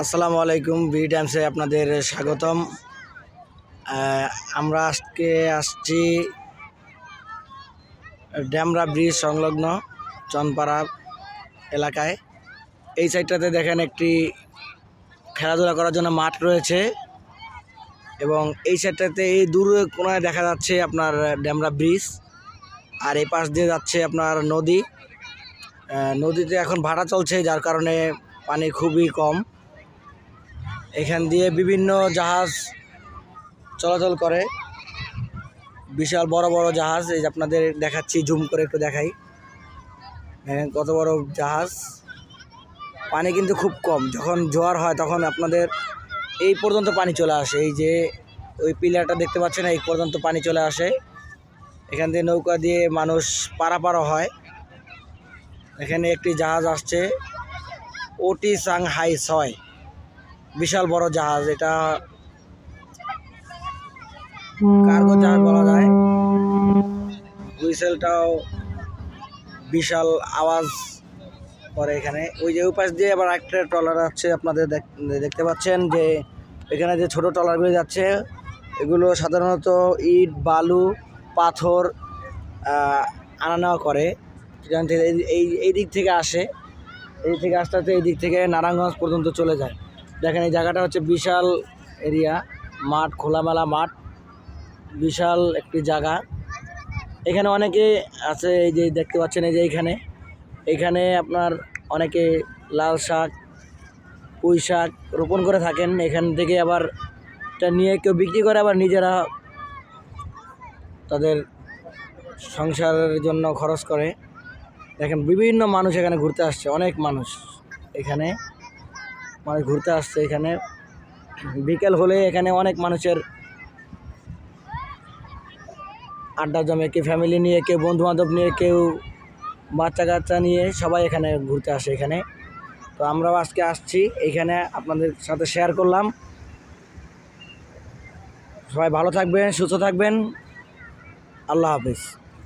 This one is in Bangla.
আসসালামু আলাইকুম, বি টাইমসে আপনাদের স্বাগতম। আমরা আজকে আসছি ড্যামরা ব্রিজ সংলগ্ন চনপাড়া এলাকায়। এই সাইডটাতে দেখেন একটি খেলাধুলা করার জন্য মাঠ রয়েছে এবং এই সাইডটাতে এই দূরে কোনায় দেখা যাচ্ছে আপনার ড্যামরা ব্রিজ আর এই পাশ দিয়ে যাচ্ছে আপনার নদী। নদীতে এখন ভাড়া চলছে, যার কারণে পানি খুবই কম। এখান দিয়ে বিভিন্ন জাহাজ চলাচল করে। বিশাল বড় বড় জাহাজ, এই যে আপনাদের দেখাচ্ছি, জুম করে একটু দেখাই। দেখেন কত বড় জাহাজ। পানি কিন্তু খুব কম। যখন জোয়ার হয় তখন আপনাদের এই পর্যন্ত পানি চলে আসে। এই যে ওই পিলারটা দেখতে পাচ্ছেন, এই পর্যন্ত পানি চলে আসে। এখান দিয়ে নৌকা দিয়ে মানুষ পারাপারও হয়। এখানে একটি জাহাজ আসছে, ওটি সাংহাই ছয়। বিশাল বড় জাহাজ এটা কার্গো জাহাজ বলা যায়। হুইসেলটাও বিশাল আওয়াজ করে এখানে। ওই যে ওই পাশ দিয়ে আবার একটা ট্রলার আছে আপনাদের দেখ- দেখতে পাচ্ছেন যে এখানে যে ছোট ট্রলারগুলো যাচ্ছে এগুলো সাধারণত ইট বালু পাথর আহ, আনা নেওয়া করে। যেখান থেকে এই- এই এই দিক থেকে আসে। এই দিক থেকে আস্তে আস্তে এই দিক থেকে নারায়ণগঞ্জ পর্যন্ত চলে যায়। দেখেন, এই জায়গাটা হচ্ছে বিশাল এরিয়া, মাঠ, খোলামেলা মাঠ, বিশাল একটি জায়গা। এখানে অনেকে আছে, এই যে দেখতে পাচ্ছেন, এই যে এইখানে এখানে আপনার অনেকে লাল শাক, পুঁই শাক রোপণ করে থাকেন। এখান থেকে আবার এটা নিয়ে কেউ বিক্রি করে, আবার নিজেরা তাদের সংসারের জন্য খরচ করে। দেখেন, বিভিন্ন মানুষ এখানে ঘুরতে আসছে, অনেক মানুষ এখানে। মানুষ ঘুরতে আসছে এখানে। বিকেল হলে এখানে অনেক মানুষের আড্ডা জমে, কেউ ফ্যামিলি নিয়ে, কেউ বন্ধু বান্ধব নিয়ে, কেউ বাচ্চা কাচ্চা নিয়ে সবাই এখানে ঘুরতে আসে এখানে। তো আমরাও আজকে আসছি এখানে, আপনাদের সাথে শেয়ার করলাম। সবাই ভালো থাকবেন, সুস্থ থাকবেন। আল্লাহ হাফিজ।